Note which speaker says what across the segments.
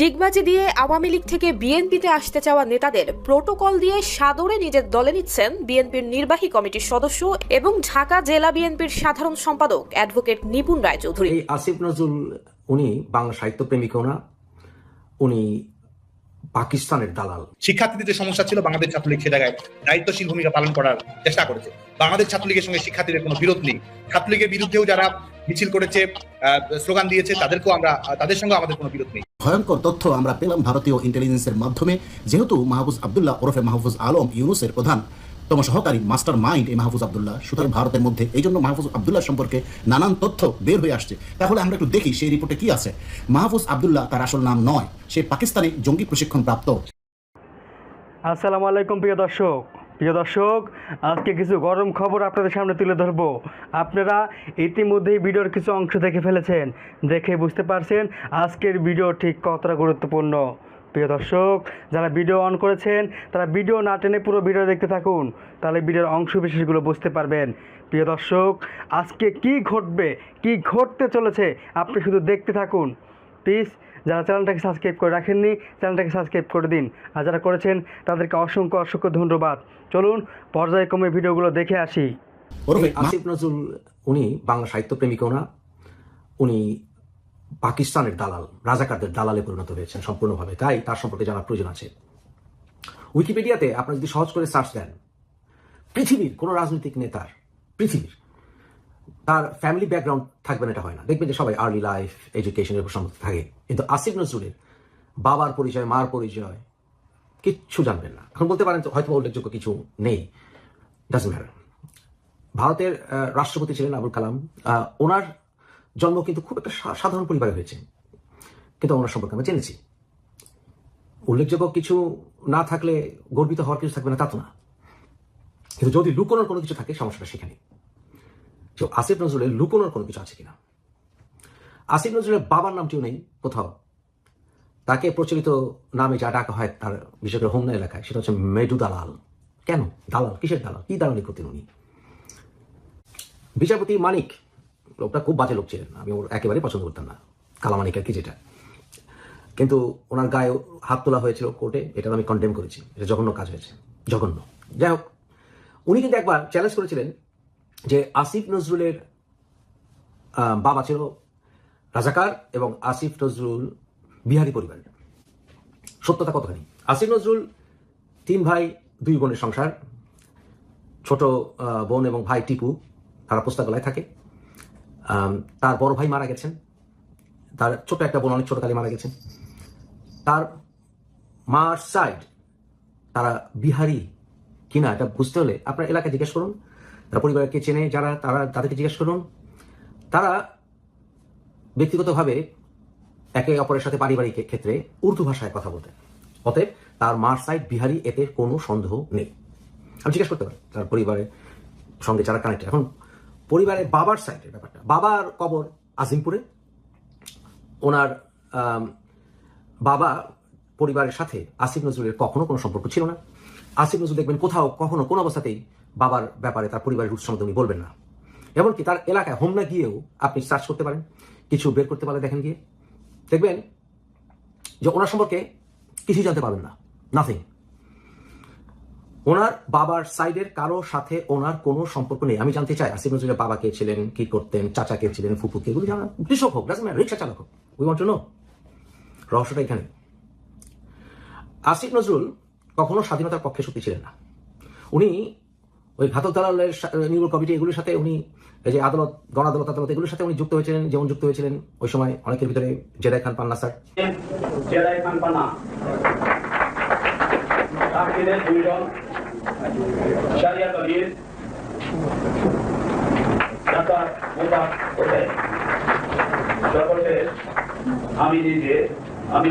Speaker 1: ডিগবাজি দিয়ে আওয়ামী লীগ থেকে বিএনপিতে আসতে চাওয়া নেতাদের প্রোটোকল দিয়ে সাদরে নিজের দলে নিচ্ছেন বিএনপির নির্বাহী কমিটির সদস্য এবং ঢাকা জেলা বিএনপির সাধারণ সম্পাদক অ্যাডভোকেট নিপুণ রায়চৌধুরী।
Speaker 2: আসিফ নজরুল উনি বাংলা সাহিত্য প্রেমিকও না উনি পাকিস্তানের দালাল।
Speaker 3: শিক্ষার্থীদের যে সমস্যা ছিল বাংলাদেশ ছাত্রলীগ সে জায়গায় দায়িত্বশীল ভূমিকা পালন করার চেষ্টা করেছে। বাংলাদেশ ছাত্রলীগের সঙ্গে শিক্ষার্থীদের কোনো বিরোধ নেই। ছাত্রলীগের বিরুদ্ধেও যারা মিছিল করেছে স্লোগান দিয়েছে তাদেরকেও আমরা তাদের সঙ্গে আমাদের কোনো বিরোধ নেই।
Speaker 4: ভয়ঙ্কর তথ্য আমরা পেলাম ভারতীয় ইন্টেলিজেন্সের মাধ্যমে যেহেতু মাহফুজ আবদুল্লাহ ওরফে মাহফুজ আলম ইউনুসের প্রধান। তম সহকারী মাস্টার মাইন্ড এই মাহফুজ আবদুল্লাহ সুতরাং ভারতের মধ্যে এই জন্য মাহফুজ আবদুল্লাহ সম্পর্কে নানান তথ্য বের হয়ে আসছে। তাহলে আমরা একটু দেখি সেই রিপোর্টে কি আছে। মাহফুজ আবদুল্লাহ তার আসল নাম নয় সে পাকিস্তানি জঙ্গি প্রশিক্ষণ প্রাপ্ত
Speaker 5: আসসালামু আলাইকুম প্রিয় দর্শক। প্রিয় দর্শক, আজকে কিছু গরম খবর আপনাদের সামনে তুলে ধরবো। আপনারা ইতিমধ্যেই ভিডিওর কিছু অংশ দেখে ফেলেছেন, দেখে বুঝতে পারছেন আজকের ভিডিও ঠিক কতটা গুরুত্বপূর্ণ। প্রিয় দর্শক, যারা ভিডিও অন করেছেন, তারা ভিডিও না টেনে পুরো ভিডিও দেখতে থাকুন, তাহলে ভিডিওর অংশ বিশেষগুলো বুঝতে পারবেন। প্রিয় দর্শক, আজকে কি ঘটবে, কি ঘটতে চলেছে, আপনি শুধু দেখতে থাকুন। প্লিজ যারা চ্যানেলটাকে সাবস্ক্রাইব করে রাখেননি, চ্যানেলটাকে সাবস্ক্রাইব করে দিন। আর যারা করেছেন, তাদেরকে অসংখ্য অসংখ্য ধন্যবাদ। চলুন, পর্যায়ক্রমে ভিডিওগুলো দেখে আসি।
Speaker 2: আসিফ নজরুল, উনি বাংলা সাহিত্য প্রেমিকও না উনি পাকিস্তানের দালাল, রাজাকারদের দালালে পরিণত হয়েছেন সম্পূর্ণভাবে। তাই তার সম্পর্কে জানার প্রয়োজন আছে। উইকিপিডিয়াতে আপনারা যদি সহজ করে সার্চ দেন, পৃথিবীর কোনো রাজনৈতিক নেতার, পৃথিবীর তার ফ্যামিলি ব্যাকগ্রাউন্ড থাকবে না, এটা হয় না। দেখবেন যে সবাই আর্লি লাইফ এডুকেশনের উপর সম্মত থাকে। কিন্তু আসিফ নজরুলের বাবার পরিচয়, মার পরিচয়, কিচ্ছু জানবেন না। এখন বলতে পারেন হয়তো উল্লেখযোগ্য কিছু নেই। ভারতের রাষ্ট্রপতি ছিলেন আবুল কালাম। ওনার জন্ম কিন্তু খুব একটা সাধারণ পরিবারে হয়েছে। কিন্তু ওনার সম্পর্কে আমরা জেনেছি। উল্লেখযোগ্য কিছু না থাকলে গর্বিত হওয়ার কিছু থাকবে না, তা তো না। কিন্তু যদি লুকোনোর কোনো কিছু থাকে, সমস্যাটা সেখানে তো আসিফ নজরুলের লুকোনোর কোনো কিছু আছে কিনা? আসিফ নজরুলের বাবার নামটিও নেই কোথাও। তাকে প্রচলিত নামে যা ডাকা হয় তার বিশেষ করে হোমনা এলাকায়, সেটা হচ্ছে মেডু দালাল। কেন? দালাল? কিসের দালাল? কি দালালি করতেন উনি? বিচারপতি মানিক, লোকটা খুব বাজে লোক ছিলেন। আমি ওর একেবারেই পছন্দ করতাম না কালামানিক আর কি যেটা। কিন্তু ওনার গায়ে হাত তোলা হয়েছিল কোর্টে এটা আমি কন্ডেম করেছি। এটা জঘন্য কাজ হয়েছে, জঘন্য। যাই হোক, উনি কিন্তু একবার চ্যালেঞ্জ করেছিলেন যে আসিফ নজরুলের বাবা ছিল রাজাকার এবং আসিফ নজরুল বিহারি পরিবারের। সত্যতা কতখানি? আসিফ নজরুল তিন ভাই, দুই বোনের সংসার। ছোট বোন এবং ভাই টিপু, তারা পোস্তাগলায় থাকে। তার বড় ভাই মারা গেছেন। তার ছোট একটা বোন অনেক ছোটকালে মারা গেছেন তার মার সাইড তারা বিহারি কিনা এটা বুঝতে হলে আপনার এলাকায় জিজ্ঞেস করুন। তার পরিবারকে চেনে, যারা, তারা তাদেরকে জিজ্ঞেস করুন। তারা ব্যক্তিগতভাবে একে অপরের সাথে পারিবারিক ক্ষেত্রে উর্দু ভাষায় কথা বলতেন। অতএব তার মার সাইড বিহারি এতে কোনো সন্দেহ নেই। আমি জিজ্ঞেস করতে পারি, তার পরিবারের সঙ্গে যারা কানেক্ট এখন পরিবারের বাবার সাইডের ব্যাপারটা। বাবার কবর আজিমপুরে। ওনার বাবা পরিবারের সাথে আসিফ নজরুলের কখনো কোনো সম্পর্ক ছিল না। আসিফ নজরুল দেখবেন কোথাও কখনো কোনো অবস্থাতেই বাবার ব্যাপারে, তার পরিবারের রুট সম্বন্ধে উনি বলবেন না। এমনকি তার এলাকায় হোমনা গিয়েও আপনি সার্চ করতে পারেন, কিছু বের করতে পারেন দেখেন গিয়ে। দেখবেন যে ওনার সম্পর্কে কিছুই জানতে পারবেন না নাথিং ওনার বাবার সাইডের কারও সাথে ওনার কোনো সম্পর্ক নেই। আমি জানতে চাই আসিফ নজরুলের বাবা কে ছিলেন, কি করতেন, চাচা কে ছিলেন, ফুপু কে, এগুলো জানা কৃষক হোক রিক্সা চালক হোক উই ওয়ান্ট টু নো রহস্যটা এখানে। আসিফ নজরুল কখনো স্বাধীনতার পক্ষে সত্যি ছিলেন না। উনি ওই ঘাতক দালালের নির্মূল কমিটি এগুলোর সাথে উনি যে আদালত গণ আদালত আদালত এগুলোর সাথে উনি যুক্ত হয়েছিলেন, যেমন যুক্ত হয়েছিলেন ওই সময় অনেকের ভিতরে জেদাই খান পান্না, স্যার।
Speaker 6: জেলাই খান পানা তাকিদের দুইজন শারিয়া কবির ডাক্তার হোসেন। আমি নিজে আমি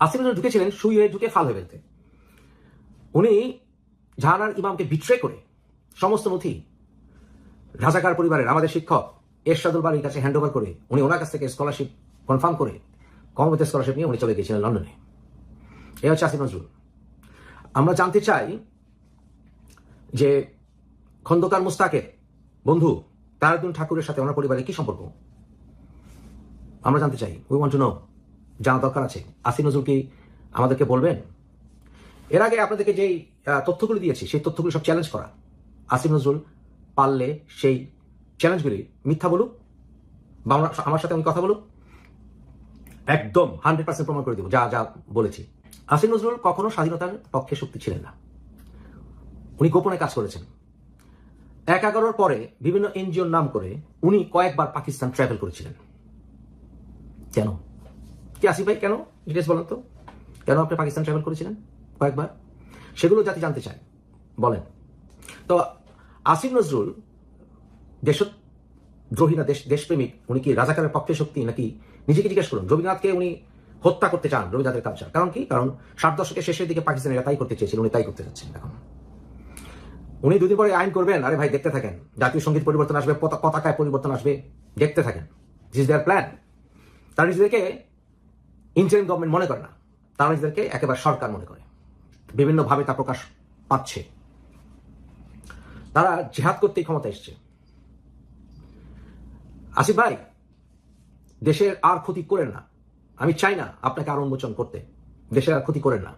Speaker 6: আসিফ নজরুল
Speaker 2: ঢুকেছিলেন শুয়ে ঢুকে ফাল হয়ে ফেলতে উনি জাহানার ইমামকে বিট্রে করে সমস্ত নথি, রাজাকার পরিবারের, আমাদের শিক্ষক, এরশাদুল বাড়ির কাছে হ্যান্ড ওভার করে উনি ওনার কাছ থেকে স্কলারশিপ কনফার্ম করে কমবেতের স্কলারশিপ নিয়ে উনি চলে গিয়েছিলেন লন্ডনে। এ হচ্ছে আসিফ নজরুল। আমরা জানতে চাই যে খন্দকার মুস্তাকের বন্ধু তারাদুন ঠাকুরের সাথে ওনার পরিবারের কি সম্পর্ক? আমরা জানতে চাই। উই ওয়ান্ট টু নো জানা দরকার আছে। আসিফ নজরুল কি আমাদেরকে বলবেন? এর আগে আপনাদেরকে যেই তথ্যগুলো দিয়েছি সেই তথ্যগুলো সব চ্যালেঞ্জ করা। আসিফ নজরুল পারলে সেই চ্যালেঞ্জগুলি মিথ্যা বলুক বা আমরা- আমার সাথে আমি কথা বলুক একদম। হান্ড্রেড পার্সেন্ট প্রমাণ করে দেবো যা যা বলেছি। আসিফ নজরুল কখনো স্বাধীনতার পক্ষে শক্তি ছিলেন না। উনি গোপনে কাজ করেছেন। এক এগারোর পরে বিভিন্ন এনজিওর নাম করে উনি কয়েকবার পাকিস্তান ট্রাভেল করেছিলেন। কেন? কি আসিফ ভাই? কেন? ডিটেলস বলেন তো। কেন আপনি পাকিস্তান ট্রাভেল করেছিলেন কয়েকবার? সেগুলো জাতি জানতে চায়। বলেন। তো আসিফ নজরুল দেশদ্রোহী না দেশ দেশপ্রেমিক, উনি কি রাজাকারের পক্ষে শক্তি নাকি নিজেকে জিজ্ঞেস করুন? রবীন্দ্রনাথকে উনি হত্যা করতে চান রবীন্দ্রনাথের কালচার কারণ কি? কারণ ষাট দশকের শেষের দিকে পাকিস্তানিরা তাই করতে চেয়েছিল, উনি তাই করতে যাচ্ছেন এখন। উনি দুদিন পরে আইন করবেন। আরে ভাই, দেখতে থাকেন। জাতীয় সংগীত পরিবর্তন আসবে, পতা- পতাকায় পরিবর্তন আসবে, দেখতে থাকেন। দিস দেয়ার প্ল্যান তার নিজেদেরকে ইন্টারিম গভর্নমেন্ট মনে করে না। তারা নিজেদেরকে একেবারে সরকার মনে করে। বিভিন্নভাবে তা প্রকাশ পাচ্ছে। তারা জেহাদ করতেই ক্ষমতা এসছে। আসিফ ভাই, দেশের আর ক্ষতি করেন না। আমি চাই না আপনাকে আর উন্মোচন করতে। দেশের আর ক্ষতি করেন না।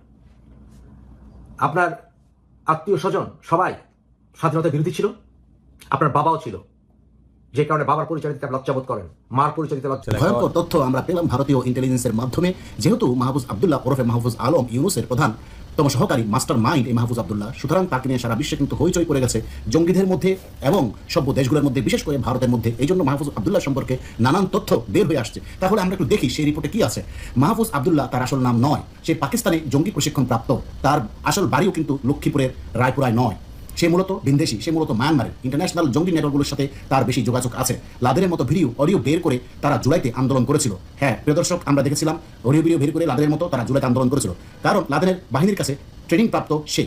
Speaker 2: আপনার আত্মীয় স্বজন সবাই স্বাধীনতা বিরোধী ছিল। আপনার বাবাও ছিল। যে কারণে বাবার পরিচয় দিতে লজ্জাবোধ করেন, মার পরিচয় দিতে লজ্জা
Speaker 4: ভয়ঙ্কর তথ্য আমরা পেলাম ভারতীয় ইন্টেলিজেন্সের মাধ্যমে। যেহেতু মাহফুজ আবদুল্লাহ ওরফে মাহফুজ আলম ইউনুসের প্রধান, তম সহকারী মাস্টার মাইন্ড এই মাহফুজ আবদুল্লাহ। সুতরাং তাকে নিয়ে সারা বিশ্বে কিন্তু হইচই পড়ে গেছে জঙ্গিদের মধ্যে এবং সভ্য দেশগুলোর মধ্যে, বিশেষ করে ভারতের মধ্যে। এই জন্য মাহফুজ আবদুল্লাহ সম্পর্কে নানান তথ্য বের হয়ে আসছে। তাহলে আমরা একটু দেখি সেই রিপোর্টে কি আছে। মাহফুজ আবদুল্লাহ তার আসল নাম নয়, সে পাকিস্তানে জঙ্গি প্রশিক্ষণ প্রাপ্ত তার আসল বাড়িও কিন্তু লক্ষ্মীপুরের রায়পুরায় নয়। সে মূলত বিন্দেশি সে মূলত মায়ানমারের ইন্টারন্যাশনাল জঙ্গি নেটওয়ার্কগুলোর সাথে তার বেশি যোগাযোগ আছে। লাদেনের মতো ভিডিও, অডিও বের করে তারা জুলাইতে আন্দোলন করেছিল। হ্যাঁ প্রিয় দর্শক, আমরা দেখেছিলাম অডিও ভিডিও বের করে লাদেনের মতো তারা জুলাইতে আন্দোলন করেছিল। কারণ লাদেনের বাহিনীর কাছে ট্রেনিং প্রাপ্ত সে।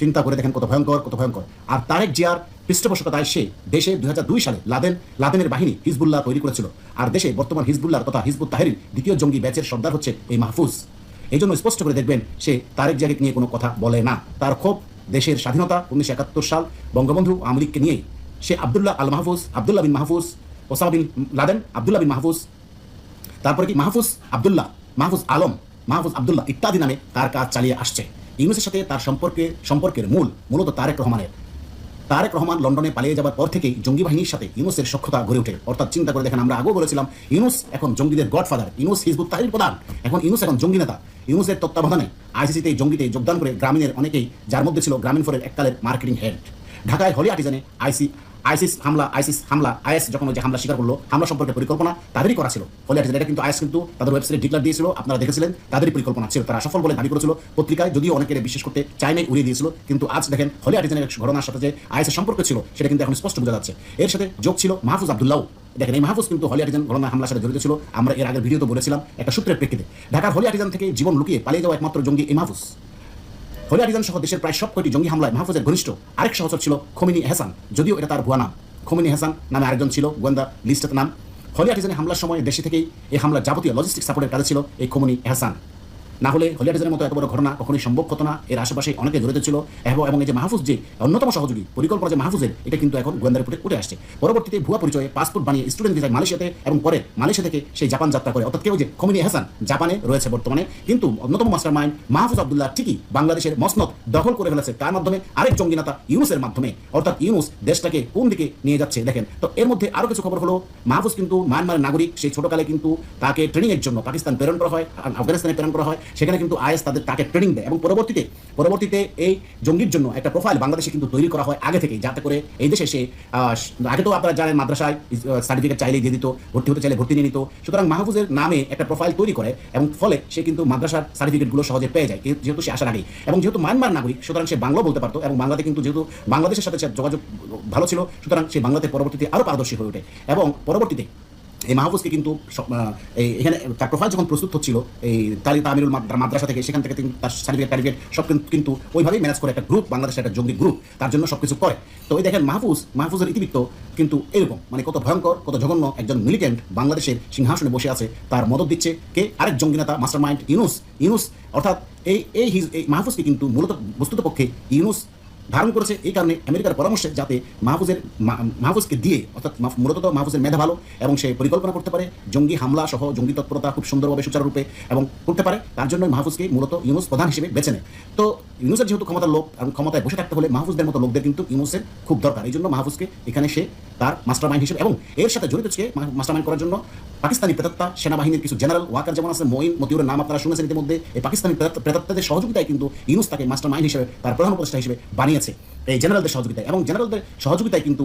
Speaker 4: চিন্তা করে দেখেন কত ভয়ঙ্কর কত ভয়ঙ্কর। আর তারেক জিয়ার পৃষ্ঠপোষকতায় সে, দেশে দু হাজার দুই সালে লাদেন, লাদেনের বাহিনী হিজবুল্লাহ তৈরি করেছিল। আর দেশে বর্তমান হিজবুল্লাহর তথা হিজবুত তাহেরির দ্বিতীয় জঙ্গি ব্যাচের সর্দার হচ্ছে এই মাহফুজ। এই জন্য স্পষ্ট করে দেখবেন সে তারেক জিয়াকে নিয়ে কোনো কথা বলে না। তার ক্ষোভ দেশের স্বাধীনতা উনিশশো একাত্তর সাল বঙ্গবন্ধু আওয়ামী লীগকে নিয়েই। সে Abdullah Al Mahfuz, Abdullah bin Mahfuz, Osama bin Laden, Abdullah bin Mahfuz. তারপরে কি মাহফুজ আবদুল্লাহ, মাহফুজ আলম, মাহফুজ আবদুল্লাহ ইত্যাদি নামে তার কাজ চালিয়ে আসছে। ইউনুসের সাথে তার সম্পর্কে সম্পর্কের মূল, মূলত তারেক রহমানের। তারেক রহমান লন্ডনে পালিয়ে যাবার পর থেকেই জঙ্গি বাহিনীর সাথে ইউনুসের সক্ষতা গড়ে ওঠে। অর্থাৎ চিন্তা করে দেখেন, আমরা আগেও বলেছিলাম, ইউনুস এখন জঙ্গিদের গডফাদার। ইউনুস হিজবুত তাহির প্রধান। এখন ইউনুস এখন জঙ্গি নেতা। ইউনুসের তত্ত্বাবধানে আইসিসিতে জঙ্গিতে যোগদান করে গ্রামীণের অনেকেই, যার মধ্যে ছিল গ্রামীণ ফোরের এককালের মার্কেটিং হেড। ঢাকায় হলি আর্টিজানে আইসি আইসিস হামলা আইসিস হামলা, আইএস যখন ওই যে হামলা স্বীকার করল, হামলা সম্পর্কে পরিকল্পনা তাদেরই করা ছিল। আর্টিজান এটা কিন্তু আইএস কিন্তু তাদের ওয়েবসাইটে ডিক্লার দিয়েছিল, আপনারা দেখেছিলেন, তাদেরই পরিকল্পনা ছিল। তারা সফল বলে দাবি করেছিল, পত্রিকায় যদিও অনেকের বিশ্বাস করতে চায় নাই উড়িয়ে দিয়েছিল, কিন্তু আজ দেখেন হলি আর্টিজানের ঘটনার সাথে যে আইএসের সম্পর্ক ছিল, সেটা কিন্তু এখন স্পষ্ট বোঝা যাচ্ছে। এর সাথে যোগ ছিল মাহফুজ আবদুল্লাহ। দেখেন, এই মাহফুজ কিন্তু হলি আর্টিজান ঘটনা হামলার সাথে জড়িত ছিল, আমরা এর আগের ভিডিওতে বলেছিলাম একটা সূত্রের প্রেক্ষিতে। ঢাকার হলি আর্টিজান থেকে জীবন লুকিয়ে পালিয়ে যাওয়া একমাত্র জঙ্গি এই মাহফুজ। হলি সহ দেশের প্রায় সব কয়টি জঙ্গি হামলায় মাহফুজের ঘনিষ্ঠ আরেক সহচর ছিল খমিনী এহসান যদিও এটা তার ভুয়া নাম। খমিনী হাসান নামে আরেকজন ছিল, গোয়েন্দা লিস্টের নাম। হরিয়ারিজনে হামলার সময় দেশে থেকেই এই হামলার যাবতীয় লজিস্টিক সাপোর্টের কাজে ছিল এই খমিনী হাসান। না হলে হলিয়াটিজের মতো এত বড় ঘটনা কখনোই সম্ভব হতো না। এর আশেপাশে অনেকে জড়িত ছিল। এবং এই যে মাহফুজ যে অন্যতম সহযোগী, পরিকল্পনা যে মাহফুজের, এটা কিন্তু এখন গোয়েন্দা রিপোর্টে উঠে আসছে। পরবর্তীতে ভুয়া পরিচয়ে পাসপোর্ট বানিয়ে স্টুডেন্ট ভিসায় মালয়েশিয়াতে এবং পরে মালয়েশিয়া থেকে সেই জাপান যাত্রা করে। অর্থাৎ কেউ যে খমিনী হাসান জাপানে রয়েছে বর্তমানে, কিন্তু অন্যতম মাস্টার মাইন্ড মাহফুজ আবদুল্লাহ ঠিকই বাংলাদেশের মসনদ দখল করে ফেলেছে। তার মাধ্যমে আরেক জঙ্গি নেতা ইউনুসের মাধ্যমে। অর্থাৎ ইউনুস দেশটাকে কোন দিকে নিয়ে যাচ্ছে দেখেন। তো এর মধ্যে আরও কিছু খবর হলো। মাহফুজ কিন্তু মায়ানমারের নাগরিক, সেই ছোটকালে কিন্তু তাকে ট্রেনিং এর জন্য পাকিস্তান প্রেরণ করা হয়, আফগানিস্তানে প্রেরণ করা হয়। সেখানে কিন্তু আইএস তাদের তাকে ট্রেনিং দেয় এবং পরবর্তীতে পরবর্তীতে এই জঙ্গির জন্য একটা প্রোফাইল বাংলাদেশে কিন্তু তৈরি করা হয় আগে থেকেই, যাতে করে এই দেশে সে আগে তো আপনারা জানেন মাদ্রাসায় সার্টিফিকেট চাইলে দিয়ে দিত, ভর্তি হতে চাইলে ভর্তি নিয়ে নিত। সুতরাং মাহফুজের নামে একটা প্রোফাইল তৈরি করে এবং ফলে সে কিন্তু মাদ্রাসার সার্টিফিকেটগুলো সহজে পেয়ে যায়, যেহেতু সে আসার আগেই। এবং যেহেতু মায়ানমার নাগরিক, সুতরাং সে বাংলা বলতে পারতো এবং বাংলাতে কিন্তু যেহেতু বাংলাদেশের সাথে যোগাযোগ ভালো ছিল, সুতরাং সে বাংলাতে পরবর্তীতে আরও পারদর্শী হয়ে ওঠে। এবং পরবর্তীতে এই মাহফুজকে কিন্তু এই এখানে তার প্রোফাইল যখন প্রস্তুত হচ্ছিল, এই তালি তামিরুল মাদ্রাসা থেকে, সেখান থেকে তার সার্টিফিকেট টার্টিফিকেট সব কিন্তু- ওইভাবেই ম্যানেজ করে একটা গ্রুপ বাংলাদেশের একটা জঙ্গি গ্রুপ তার জন্য সব কিছু করে। তো ওই দেখেন মাহফুজ, মাহফুজের ইতিবৃত্ত কিন্তু এরকম মানে কত ভয়ঙ্কর, কত জঘন্য একজন মিলিটেন্ট বাংলাদেশের সিংহাসনে বসে আছে, তার মদত দিচ্ছে কে? আরেক জঙ্গি নেতা মাস্টার মাইন্ড ইউনুস ইউনুস, অর্থাৎ এই এই মাহফুজকে কিন্তু মূলত বস্তুত পক্ষে ইউনুস ধারণ করেছে এই কারণে আমেরিকার পরামর্শে যাতে মাহফুজের মাহফুজকে দিয়ে, অর্থাৎ মূলত মাহফুজের মেধা ভালো এবং সে পরিকল্পনা করতে পারে, জঙ্গি হামলা সহ জঙ্গি তৎপরতা খুব সুন্দরভাবে সুচারুরূপে এবং করতে পারে, তার জন্য মাহফুজকে মূলত ইউনুস প্রধান হিসেবে বেছে নেয়। তো ইউনুসের যেহেতু ক্ষমতার লোক এবং ক্ষমতায় বসে থাকতে হলে মাহফুজদের মতো লোকদের কিন্তু ইউনুসের খুব দরকার। এই জন্য মাহফুজকে এখানে সে তার মাস্টার মাইন্ড হিসেবে এবং এর সাথে জড়িত ছিল মাস্টার মাইন্ড করার জন্য পাকিস্তানি প্রেতাত্মা সেনাবাহিনীর কিছু জেনারেল, ওয়াকার যেমন আছে, মঈন, মতিউরের নাম আপনারা শুনেছেন ইতিমধ্যে, এই পাকিস্তানি প্রেতাত্মাদের সহযোগিতায় কিন্তু ইউনুস তাকে মাস্টার মাইন্ড হিসেবে তার প্রধান উপদেষ্টা হিসেবে váyanse. এই জেনারেলদের সহযোগিতায়। এবং জেনারেলদের সহযোগিতায় কিন্তু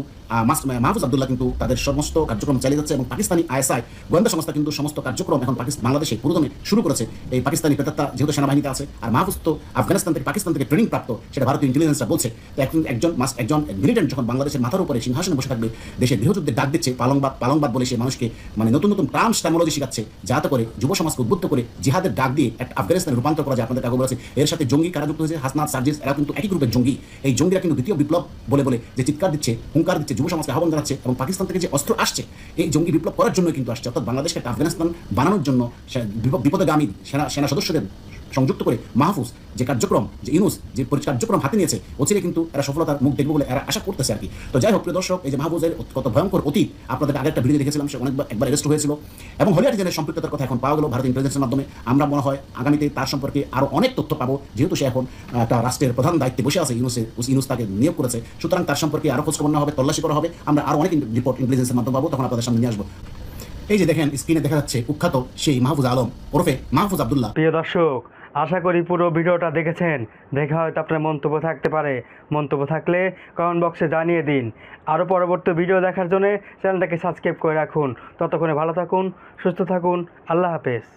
Speaker 4: মাহফুজ আবদুল্লাহ কিন্তু তাদের সমস্ত কার্যক্রম চালিয়ে যাচ্ছে এবং পাকিস্তানি আইএসআই, গোয়েন্দা সংস্থা কিন্তু সমস্ত কার্যক্রম এখন পাকিস্তান বাংলাদেশে পুরোদমে শুরু করেছে। এই পাকিস্তানি প্রেতাত্মা যেহেতু সেনাবাহিনীতে আছে, আর মাহফুজ তো আফগানিস্তান থেকে, পাকিস্তান থেকে ট্রেনিং প্রাপ্ত, সেটা ভারতীয় ইন্টেলিজেন্সরা বলছে। তো এখন একজন মাস, একজন মিলিটেন্ট যখন বাংলাদেশের মাথার উপরে সিংহাসনে বসে থাকবে দেশের গৃহযুদ্ধের ডাক দিচ্ছে, পালংবাদ পালংবাদ বলে সে মানুষকে মানে নতুন নতুন টার্মস টেকনোলজি শিখাচ্ছে, যাতে করে যুব সমাজকে উদ্বুদ্ধ করে জিহাদের ডাক দিয়ে একটা আফগানিস্তানে রূপান্তর করা যায় আপনাদের কাগজ বলেছে। এর সাথে জঙ্গি কারা যুক্ত হয়েছে, হাসনাত, সার্জিস এরা কিন্তু একই গ্রুপের জঙ্গি। এই জঙ্গিরা কিন্তু দ্বিতীয় বিপ্লব বলে বলে যে চিৎকার দিচ্ছে, হুঙ্কার দিচ্ছে, যুব সমাজকে আহ্বান জানাচ্ছে এবং পাকিস্তান থেকে যে অস্ত্র আসছে, এই জঙ্গি বিপ্লব করার জন্য কিন্তু আসছে। অর্থাৎ বাংলাদেশকে একটা আফগানিস্তান বানানোর জন্য বিপদগামী সেনা সেনা সদস্যদের সংযুক্ত করে মাহফুজ যে কার্যক্রম, যে ইনুস, যে কার্যক্রম হাতে নিয়েছে অচিরে কিন্তু এরা সফলতার মুখ দেখবে বলে এরা আশা করতেছে আর কি। তো যাই হোক, প্রিয় দর্শক, এই যে মাহফুজের কত ভয়ঙ্কর অতীত, আপনাদের আগে একটা ভিডিও দেখেছিলাম, সে অনেকবার, একবার অ্যারেস্ট হয়েছিল। এবং হলিয়াটি জেলের সম্পৃক্ততার কথা এখন পাওয়া গেল ভারতীয় ইন্টেলিজেন্সের মাধ্যমে। আমরা মনে হয় আগামীতে তার সম্পর্কে আরও অনেক তথ্য পাবো, যেহেতু সে এখন একটা রাষ্ট্রের প্রধান দায়িত্বে বসে আছে ইউনুসে ইউনুস তাকে নিয়োগ করেছে। সুতরাং তার সম্পর্কে আরও খোঁজখবর নেওয়া হবে, তল্লাশি করা হবে। আমরা আরও অনেক রিপোর্ট ইন্টেলিজেন্সের মাধ্যমে পাবো, তখন আপনাদের সামনে নিয়ে আসব। এই যে দেখেন স্ক্রিনে দেখা যাচ্ছে কুখ্যাত সেই মাহফুজ আলম ওরফে মাহফুজ আবদুল্লাহ।
Speaker 5: প্রিয় দর্শক আশা করি পুরো ভিডিওটা দেখেছেন। দেখা হয়তো আপনার মন্তব্য থাকতে পারে। মন্তব্য থাকলে কমেন্ট বক্সে জানিয়ে দিন। আরও পরবর্তী ভিডিও দেখার জন্য চ্যানেলটাকে সাবস্ক্রাইব করে রাখুন। ততক্ষণে ভালো থাকুন, সুস্থ থাকুন। আল্লাহ হাফেজ।